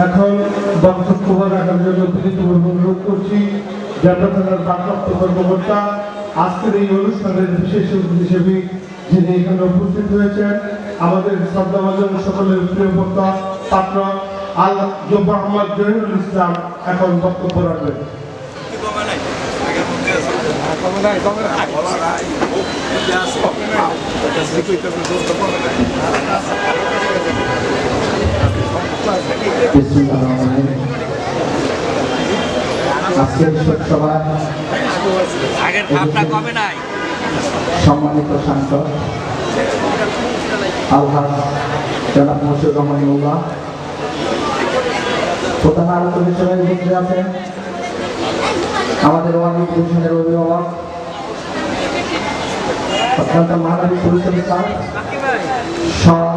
এখন বক্তব্য রাখার জন্য অনুরোধ করছি জাতীয় থানার ভারপ্রাপ্ত আজকের এই অনুষ্ঠানের বিশেষ হিসেবে যিনি এখানে উপস্থিত হয়েছেন, আমাদের শ্রদ্ধাভাজন সকলের প্রিয় বক্তা ছাত্র আল জব্ব আহমদ জহিরুল ইসলাম এখন বক্তব্য রাখবেন। সম্মানিত সাংসদ আলহাজ জনাব মুর্শিদ রহমান মোল্লা। প্রধান আলোচনা হিসেবে উপস্থিত আছেন আমাদের ওয়ান ডিভিশনের অভিভাবক অত্যন্ত মানবিক পুরুষের স্যার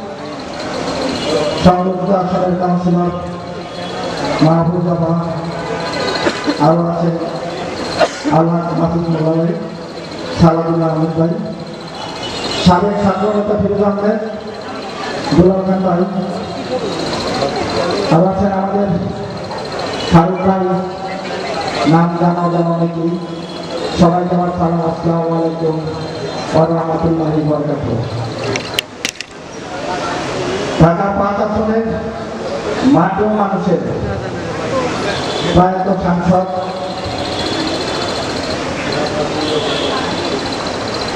সংরক্ষিত আসনের কাউন্সিলর মাহবুব জামা আরও আছেন আলহাজ মাসুদ মোল্লা ভাই। সাবেক ছাত্রনেতা ফিরোজ আহমেদ দুলাল খান ভাই। আর আছেন আমাদের ফারুক ভাই, নাম জানা জানা অনেকেই সবাইকে আমার সালাম, আসসালামু আলাইকুম। ওয়া রাহমাতুল্লাহি মাঠেও মানুষের প্রয়াত সাংসদ।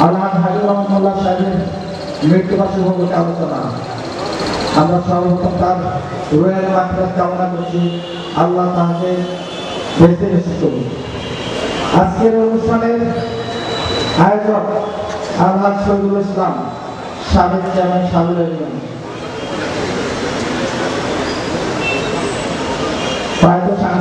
আল্লাহ হাবিব রহমতুল্লাহ সাহেবের মৃত্যুবাসী উপলক্ষে আলোচনা। আমরা সর্বপ্রথম তার রোয়াল মাকড়াত কামনা করছি। আল্লাহ তাহাকে বেঁচে করুন আজকের অনুষ্ঠানের আয়োজক আল্লাহ শহীদুল ইসলাম, সাবেক চেয়ারম্যান সাবির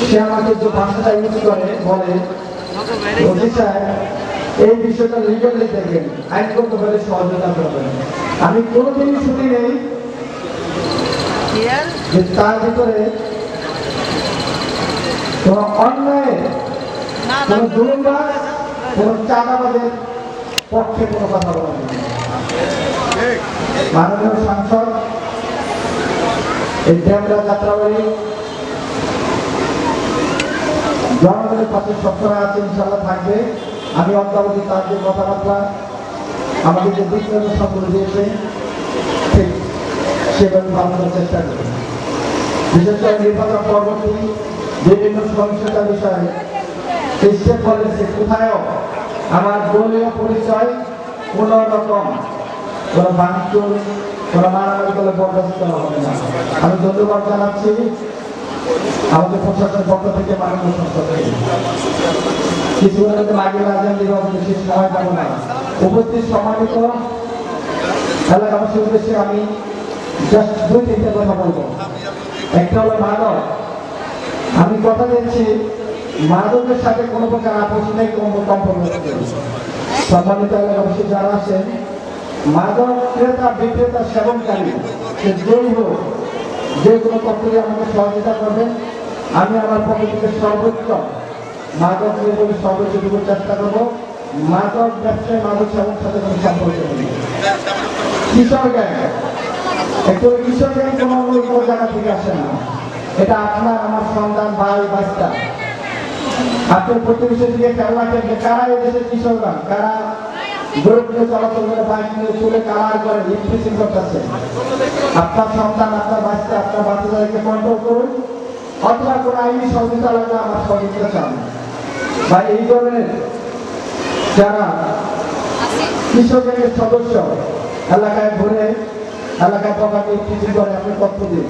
সে আমাকে যে ভাষাটা ইউজ করে বলে সাহেব এই বিষয়টা লিগালি দেখেন। আইনগত ভাবে সহযোগিতা করবেন। আমি কোনোদিনই শুনি নেই যে তার ভিতরে কোন অন্যায় কোন দুর্বাস কোন চাঁদাবাদের পক্ষে কোনো কথা বলা মাননীয় সাংসদ এই ড্যামরা যাত্রাবাড়ি জনগণের পাশে সবসময় আছে ইনশাল্লাহ থাকবে। আমি অদ্যাবধি তার যে কথাবার্তা আমাকে যে দিক নির্দেশনা করে দিয়েছে, ঠিক সেভাবে বানানোর চেষ্টা করি বিশেষ করে নির্বাচন পরবর্তী বিভিন্ন সহিংসতা বিষয়ে স্টেট কলেজে কোথায়ও আমার দলীয় পরিচয় কোন রকম কোনো ভাঙচুর কোনো মারামারি করলে বরদাস্ত করা হবে না। আমি ধন্যবাদ জানাচ্ছি। আমাদের প্রশাসনের পক্ষ থেকে মাননীয় সংসদকে কিছু আগে রাজেন দিবস বিশেষ সময় পাবো না। উপস্থিত সম্মানিত এলাকাবাসীর উদ্দেশ্যে আমি জাস্ট দুই তিনটে কথা বলব। একটা হলো মাদক আমি কথা দিচ্ছি মাদকের সাথে কোনো প্রকার আপোষ নেই, কোনো কম্প্রোমাইজ সম্মানিত এলাকাবাসী যারা আছেন মাদক ক্রেতা, বিক্রেতা, সেবনকারী, সে যেই হোক যে কোনো পক্ষে আমাকে সহযোগিতা করবেন। আমি আমার পক্ষ থেকে সর্বোচ্চ মাদক বলে সর্বোচ্চ দেবো চেষ্টা করব। মাদক ব্যবসায়, মাদক সেবনের সাথে কোনো সম্পর্ক কিশোর গ্যাং। একটু কিশোর গ্যাং কোনো অন্য জায়গা থেকে আসে না। এটা আপনার, আমার সন্তান, ভাই, বাচ্চা। আপনার প্রতিবেশী দিকে খেয়াল রাখেন কারা এই দেশের কৃষকরা কারা গরিব চলাচল করে কালার করে কন্ট্রোল করুন। অথবা কোনো আইনি সহযোগিতা লাগলে আমার সহযোগিতা এই ধরনের যারা কৃষকের সদস্য, এলাকায় ঘুরে, এলাকায় প্রকাশে করে, আপনি তথ্য দিন?